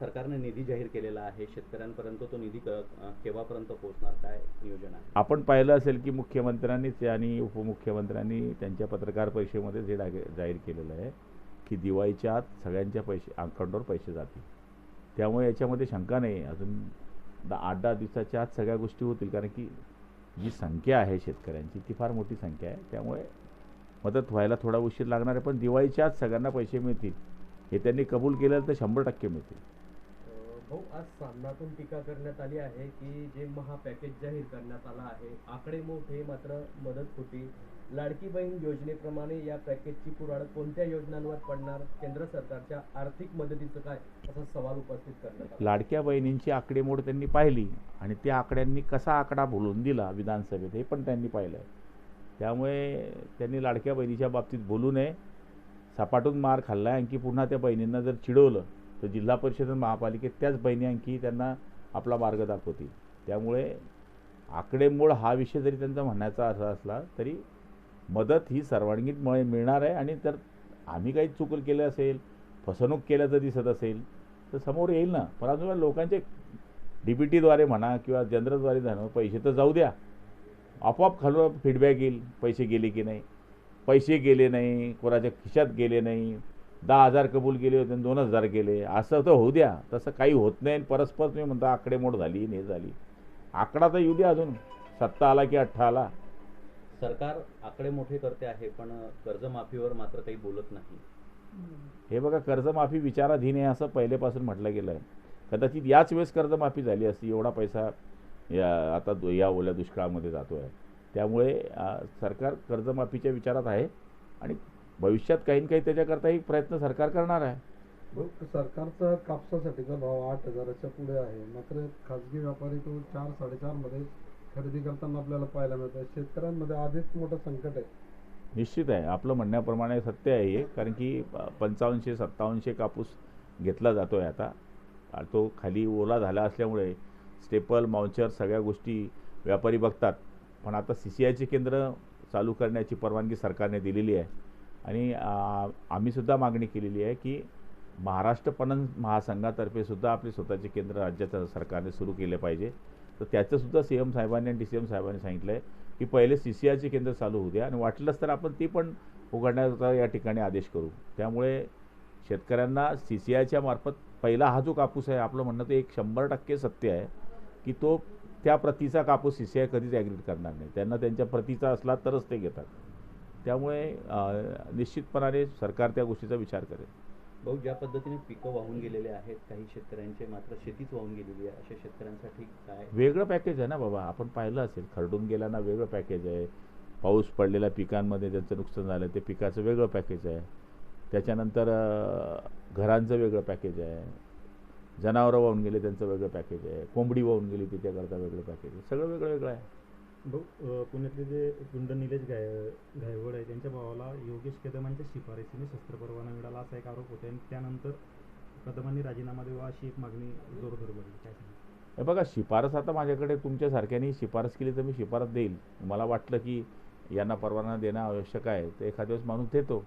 सरकारने निधी जाहीर केलेला आहे. शेतकऱ्यांपर्यंत तो निधी केव्हापर्यंत पोहोचणार? काय नियोजन आहे? आपण पाहिलं असेल की मुख्यमंत्र्यांनीच आणि उपमुख्यमंत्र्यांनी त्यांच्या पत्रकार परिषदेमध्ये जे जाहीर केलेलं आहे की दिवाळीच्या आत सगळ्यांच्या पैसे अकाउंटवर पैसे जातील. त्यामुळे याच्यामध्ये शंका नाही. अजून दा आठ दहा दिवसाच्या आत सगळ्या गोष्टी होतील. कारण की जी संख्या आहे शेतकऱ्यांची ती फार मोठी संख्या आहे. त्यामुळे मदत व्हायला थोडा उशीर लागणार आहे. पण दिवाळीच्या आत सगळ्यांना पैसे मिळतील. हे त्यांनी कबूल केलं तर शंभर टक्के मिळतील. भाऊ आज सामनातून टीका करण्यात आली आहे की जे महापॅकेज जाहीर करण्यात आलं आहे आकडे मोठे मात्र मदत होती लाडकी बहीण योजनेप्रमाणे या पॅकेजची पुराड कोणत्या योजनांवर पडणार? केंद्र सरकारच्या आर्थिक मदतीचं काय? असा सवाल उपस्थित करण्यात लाडक्या बहिणींची आकडेमोड त्यांनी पाहिली आणि त्या आकड्यांनी कसा आकडा बोलून दिला विधानसभेत हे पण त्यांनी पाहिलं त्यामुळे त्यांनी लाडक्या बहिणीच्या बाबतीत बोलू नये. सपाटून मार खाल्ला आहे आणखी पुन्हा त्या बहिणींना जर चिडवलं तर जिल्हा परिषद आणि महापालिकेत त्याच बहिणी आणखी त्यांना आपला मार्ग दाखवतील. त्यामुळे आकडेमोड हा विषय जरी त्यांचा म्हणण्याचा असा असला तरी मदत ही सर्वांगीण मिळ- मिळणार आहे. आणि तर आम्ही काही चुकल केलं असेल फसवणूक केल्याचं दिसत असेल तर समोर येईल ना. पण अजून लोकांचे डी बी टीद्वारे म्हणा किंवा जनरलद्वारे म्हणा पैसे तर जाऊ द्या. आपोआप खालून फीडबॅक येईल पैसे गेले की नाही. पैसे गेले नाही कोणाच्या खिशात गेले नाही दहा हजार कबूल केले होते आणि दोन हजार गेले. असं तर होऊ द्या. तसं काही होत नाही आणि परस्पर तुम्ही म्हणता आकडेमोड झाली आणि हे झाली. आकडा तर येऊ द्या अजून. सत्ता आला की अठ्ठा आला. सरकार आकडे मोठे करते आहे पण कर्जमाफीवर मात्र काही बोलत नाही. हे बघा कर्जमाफी विचाराधीन आहे असं पहिलेपासून म्हटलं गेलं आहे कदाचित याच वेळेस कर्जमाफी झाली असती एवढा पैसा या आता या ओल्या दुष्काळामध्ये जातो आहे त्यामुळे सरकार कर्जमाफीच्या विचारात आहे आणि भविष्यात काही ना काही त्याच्याकरताही प्रयत्न सरकार करणार आहे. सरकारचा कापसासाठीचा भाव आठ हजाराच्या पुढे आहे मात्र खाजगी व्यापारी तो चार साडेचारमध्ये खरेदी करताना आपल्याला पाहायला मिळतं शेतकऱ्यांमध्ये आधीच मोठं संकट आहे. निश्चित आहे. आपलं म्हणण्याप्रमाणे सत्य आहे हे कारण की पंचावन्नशे सत्तावन्नशे कापूस घेतला जातो आहे आता तो खाली ओला झाला असल्यामुळे स्टेपल माउंचर सगळ्या गोष्टी व्यापारी बघतात. पण आता सी सी आयचे केंद्र चालू करण्याची परवानगी सरकारने दिलेली आहे. आणि आम्हीसुद्धा मागणी केलेली आहे की महाराष्ट्र पणन महासंघातर्फे सुद्धा आपले स्वतःचे केंद्र राज्याचं सरकारने सुरू केले पाहिजे. तर त्याचंसुद्धा सी एम साहेबांनी आणि डी सी एम साहेबांनी सांगितलं आहे की पहिले सी सी आयचे केंद्र चालू होऊ द्या आणि वाटलंच तर आपण ती पण उघडण्याचा या ठिकाणी आदेश करू. त्यामुळे शेतकऱ्यांना सी सी आयच्या मार्फत पहिला हा जो कापूस आहे. आपलं म्हणणं ते एक शंभर टक्के सत्य आहे की तो त्या प्रतीचा कापूस सी सी आय कधीच ॲग्रीट करणार नाही. त्यांना त्यांच्या प्रतीचा असला तरच ते घेतात. त्यामुळे निश्चितपणाने सरकार त्या गोष्टीचा विचार करेल. भाऊ ज्या पद्धतीने पिकं वाहून गेलेले आहेत काही शेतकऱ्यांचे मात्र शेतीच वाहून गेलेली आहे. अशा शेतकऱ्यांसाठी काय? वेगळं पॅकेज आहे ना बाबा. आपण पाहिलं असेल खरडून गेल्यानं वेगळं पॅकेज आहे. पाऊस पडलेल्या पिकांमध्ये ज्यांचं नुकसान झालं ते पिकाचं वेगळं पॅकेज आहे. त्याच्यानंतर घरांचं वेगळं पॅकेज आहे. जनावरं वाहून गेले त्यांचं वेगळं पॅकेज आहे. कोंबडी वाहून गेली तिच्याकरता वेगळं पॅकेज आहे. सगळं वेगळं वेगळं आहे. भाऊ पुण्यातले जे गुंड निलेश गाय गायवड आहे त्यांच्या भावाला योगेश कदमांच्या शिफारसीने शस्त्र परवाना मिळाला असा एक आरोप होता आणि त्यानंतर कदमांनी राजीनामा द्यावा अशी एक मागणी जोर धरली काय हे बघा शिफारस आता माझ्याकडे तुमच्यासारख्यांनी शिफारस केली तर मी शिफारस देईल. मला वाटलं की यांना परवाना देणं आवश्यक आहे. तर एखाद्या वेळेस माणूस देतो.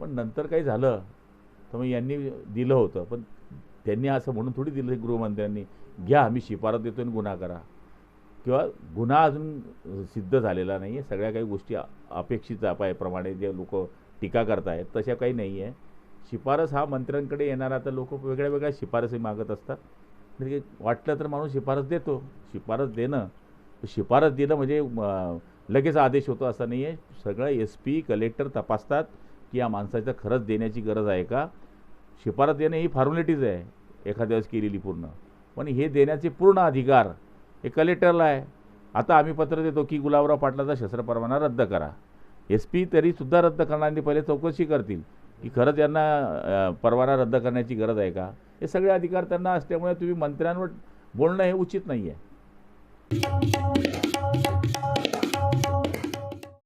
पण नंतर काही झालं तर मग यांनी दिलं होतं. पण त्यांनी असं म्हणून थोडी दिलं गृहमंत्र्यांनी घ्या आम्ही शिफारस देतो आणि गुन्हा करा. किंवा गुन्हा अजून सिद्ध झालेला नाही आहे सगळ्या काही गोष्टी अपेक्षित प्रमाणे जे लोक टीका करतायत तशा काही नाही आहे शिफारस हा मंत्र्यांकडे येणारा तर लोक वेगळ्या वेगळ्या शिफारसी मागत असतात. म्हणजे वाटलं तर माणूस शिफारस देतो. शिफारस देणं शिफारस देणं म्हणजे लगेच आदेश होतो असं नाही आहे सगळं एस पी कलेक्टर तपासतात की या माणसाचं खरंच देण्याची गरज आहे का? शिफारस देणे ही फॉर्मॅलिटीज आहे. एखाद्या वेळेस केलेली पूर्ण. पण हे देण्याचे पूर्ण अधिकार हे कलेक्टरला आहे. आता आम्ही पत्र देतो की गुलाबराव पाटलाचा शस्त्र परवाना रद्द करा. एस पी तरीसुद्धा रद्द करणारे पहिले चौकशी करतील की खरंच यांना परवाना रद्द करण्याची गरज आहे का? हे सगळे अधिकार त्यांना असल्यामुळे तुम्ही मंत्र्यांवर बोलणं हे उचित नाही आहे